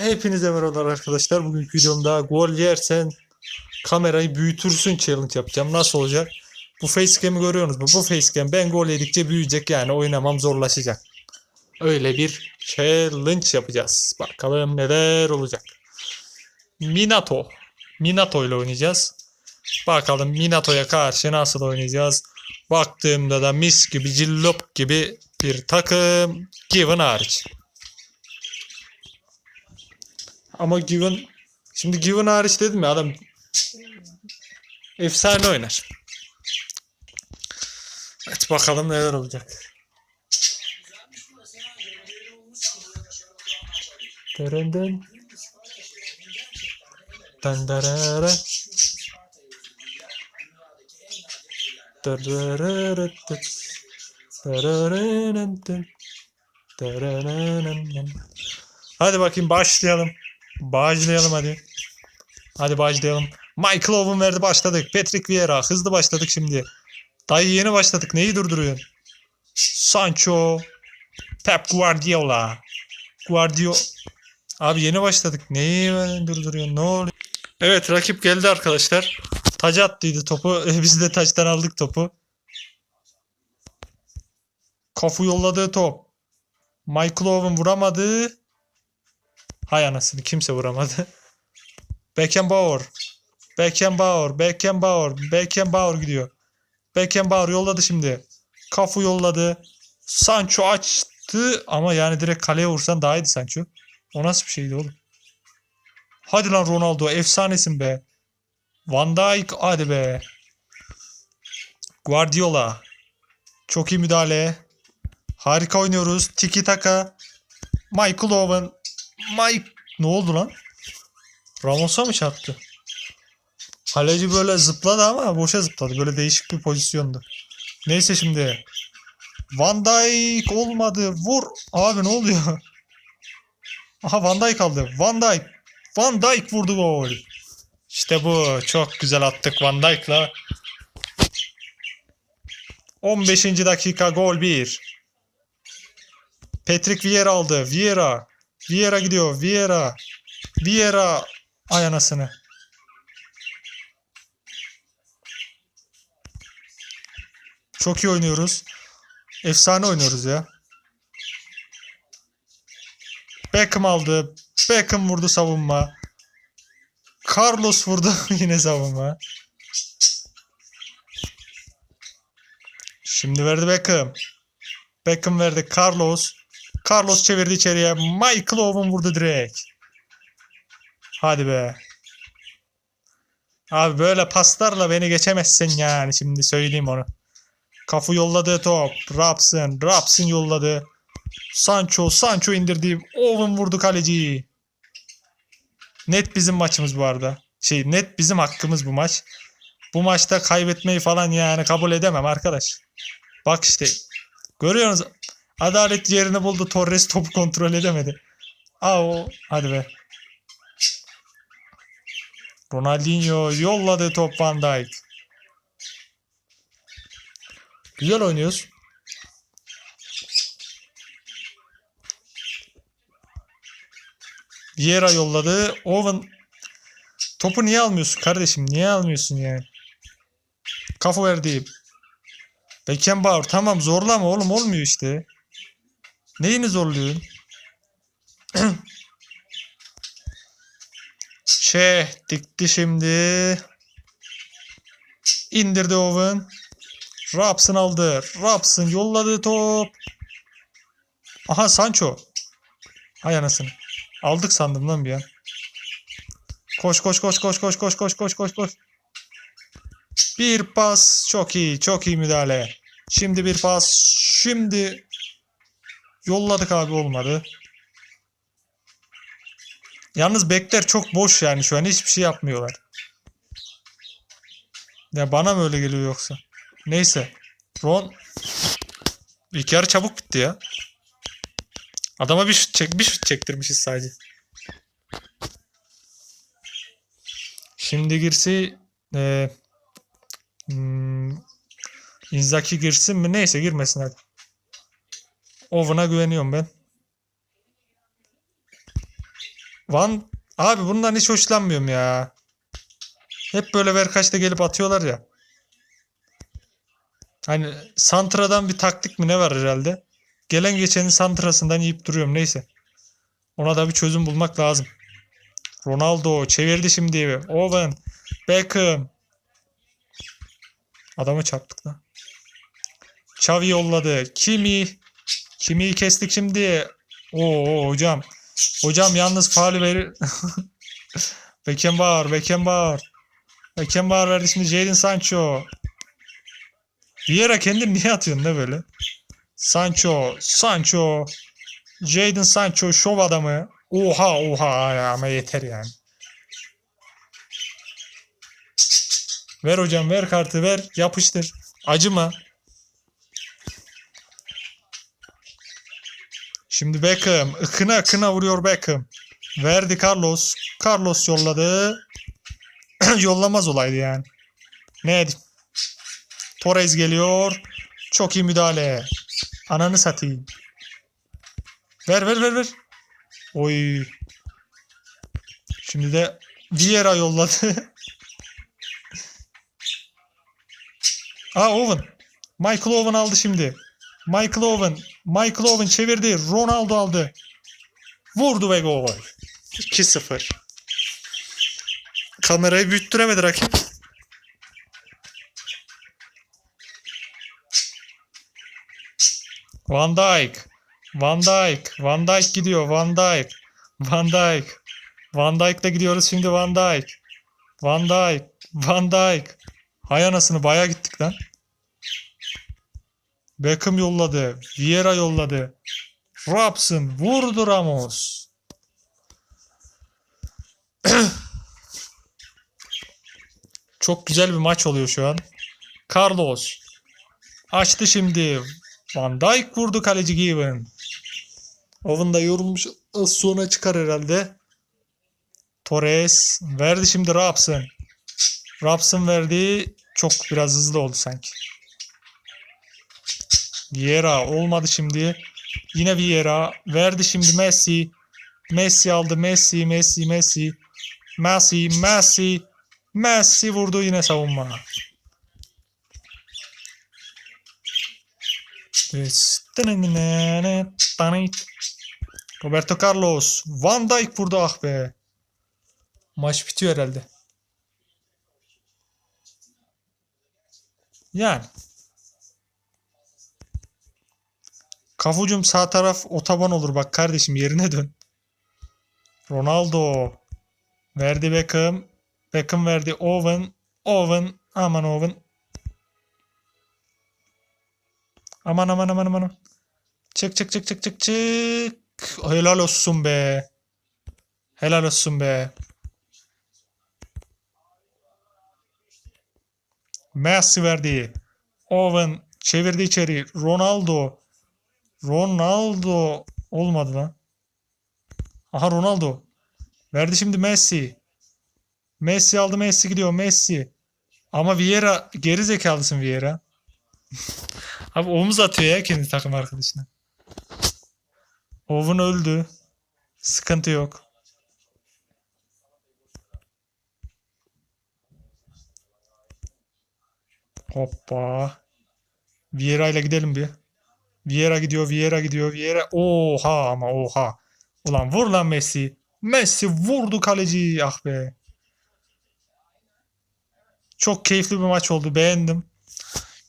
Hepinize merhabalar arkadaşlar. Bugünkü videomda gol yersen kamerayı büyütürsün challenge yapacağım. Nasıl olacak? Bu facecam'i görüyorsunuz mu? Bu facecam ben gol yedikçe büyüyecek yani oynamam zorlaşacak. Öyle bir challenge yapacağız. Bakalım neler olacak. Minato. Minato ile oynayacağız. Bakalım Minato'ya karşı nasıl oynayacağız. Baktığımda da mis gibi cillop gibi bir takım. Given hariç. Ama Given şimdi Given hariç dedim ya adam efsane oynar. Evet bakalım neler olacak. Dırırırıntı. Dırırırıntı. Hadi bakayım başlayalım. Başlayalım hadi. Hadi başlayalım. Michael Owen verdi başladık. Patrick Vieira hızlı başladık şimdi. Dayı yeni başladık. Neyi durduruyorsun? Sancho. Pep Guardiola. Guardiola. Abi yeni başladık. Neyi durduruyorsun? Ne oluyor? Evet rakip geldi arkadaşlar. Taca attıydı topu. Biz de taçtan aldık topu. Kafu yolladığı top. Michael Owen vuramadı. Hay anasını kimse vuramadı. Beckenbauer. Beckenbauer. Beckenbauer. Beckenbauer gidiyor. Beckenbauer yolladı şimdi. Kafu yolladı. Sancho açtı ama yani direkt kaleye vursan daha iyiydi Sancho. O nasıl bir şeydi oğlum? Hadi lan Ronaldo efsanesin be. Van Dijk hadi be. Guardiola. Çok iyi müdahale. Harika oynuyoruz. Tiki taka. Michael Owen. Mike ne oldu lan? Ramos'a mı çarptı? Kaleci böyle zıpladı ama boşa zıpladı. Böyle değişik bir pozisyondu. Neyse şimdi. Van Dijk olmadı. Vur. Abi ne oluyor? Aha Van Dijk aldı. Van Dijk. Van Dijk vurdu gol. İşte bu. Çok güzel attık Van Dijk'la. 15. dakika gol 1. Patrick Vieira aldı. Vieira. Vieira gidiyor. Vieira. Vieira. Ay anasını. Çok iyi oynuyoruz. Efsane oynuyoruz ya. Beckham aldı. Beckham vurdu savunma. Carlos vurdu yine savunma. Şimdi verdi Beckham. Beckham verdi Carlos. Carlos çevirdi içeriye. Michael Owen vurdu direkt. Hadi be. Abi böyle paslarla beni geçemezsin yani. Şimdi söyleyeyim onu. Kafu yolladı top. Rapsın. Rapsın yolladı. Sancho. Sancho indirdi. Owen vurdu kaleciyi. Net bizim maçımız bu arada. Şey net bizim hakkımız bu maç. Bu maçta kaybetmeyi falan yani kabul edemem arkadaş. Bak işte. Görüyorsunuz. Adalet yerini buldu. Torres topu kontrol edemedi. Aa o. Hadi be. Ronaldinho yolladı top Van Dijk. Güzel oynuyoruz. Vieira yolladı. Owen topu niye almıyorsun kardeşim? Niye almıyorsun yani? Kafa verdi. Beckenbauer tamam zorlama oğlum olmuyor işte. Neyini zorluyorsun? Şey dikti şimdi. İndirdi Owen. Raps'ın aldı. Raps'ın yolladı top. Aha Sancho. Hay anasını. Aldık sandım lan bir an. Koş koş koş koş koş koş koş koş koş koş. Bir pas çok iyi çok iyi müdahale. Şimdi bir pas. Şimdi yolladık abi olmadı. Yalnız bekler çok boş yani şu an hiçbir şey yapmıyorlar. Ya bana mı öyle geliyor yoksa? Neyse. Ron ilk yarı çabuk bitti ya. Adama bir şut çek bir şut çektirmişiz sadece. Şimdi girse e, hmm, Inzaki girsin mi? Neyse girmesin hadi. Owen'a güveniyorum ben. Van abi bundan hiç hoşlanmıyorum ya. Hep böyle verkaçta gelip atıyorlar ya. Hani Santra'dan bir taktik mi ne var herhalde? Gelen geçenin Santra'sından yiyip duruyorum neyse. Ona da bir çözüm bulmak lazım. Ronaldo çevirdi şimdi. Owen, Beckham. Adamı çarptık lan. Xavi yolladı. Kimi. Kimi'yi kestik şimdi. Oo hocam. Hocam yalnız faali verir. Beckenbauer, Beckenbauer. Beckenbauer verdi şimdi Jadon Sancho. Vieira kendini niye atıyorsun ne böyle? Sancho, Sancho. Jadon Sancho şov adamı. Oha oha ama yeter yani. Ver hocam ver kartı ver yapıştır. Acıma. Şimdi Beckham ıkına ıkına vuruyor Beckham. Verdi Carlos. Carlos yolladı. Yollamaz olaydı yani. Ne edeyim. Torres geliyor. Çok iyi müdahale. Ananı satayım. Ver ver ver ver. Oy. Şimdi de Vieira yolladı. Aa Owen. Michael Owen aldı şimdi. Michael Owen. Michael Owen çevirdi. Ronaldo aldı. Vurdu ve gol. 2-0. Kamerayı büyüttüremedi rakip. Van Dijk. Van Dijk. Van Dijk gidiyor. Van Dijk. Van Dijk. Van Dijk'la gidiyoruz şimdi Van Dijk. Van Dijk. Van Dijk. Hay anasını baya gittik lan. Beckham yolladı. Vieira yolladı. Robson vurdu Ramos. Çok güzel bir maç oluyor şu an. Carlos açtı şimdi. Van Dijk vurdu kaleci Given. Owen da yorulmuş. Az sonra çıkar herhalde. Torres verdi şimdi Robson. Robson verdi. Çok biraz hızlı oldu sanki. Vieira olmadı şimdi. Yine Vieira verdi şimdi Messi. Messi aldı. Messi, Messi, Messi. Messi, Messi. Messi vurdu yine savunma. Roberto Carlos. Van Dijk vurdu ah be. Maç bitiyor herhalde. Yani. Kafucum sağ taraf otoban olur bak kardeşim yerine dön. Ronaldo. Verdi Beckham. Beckham verdi Owen. Owen. Aman Owen. Aman aman aman aman. Çık çık çık çık çık çık. Helal olsun be. Helal olsun be. Messi verdi. Owen çevirdi içeri. Ronaldo. Ronaldo olmadı lan. Aha Ronaldo. Verdi şimdi Messi. Messi aldı Messi gidiyor Messi. Ama Vieira geri zekalısın Vieira. Abi omuz atıyor ya kendi takım arkadaşına. Owen öldü. Sıkıntı yok. Hoppa. Vieira ile gidelim bir. Vieira gidiyor, Vieira gidiyor, Vieira. Oha ama oha. Ulan vur lan Messi. Messi vurdu kaleciyi. Ah be. Çok keyifli bir maç oldu. Beğendim.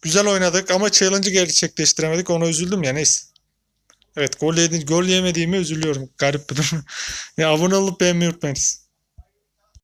Güzel oynadık ama challenge'ı gerçekleştiremedik. Ona üzüldüm ya neyse. Evet gol, yedi, gol yemediğime üzülüyorum. Garip bir durum. ya, abone olup beğenmeyi unutmayınız.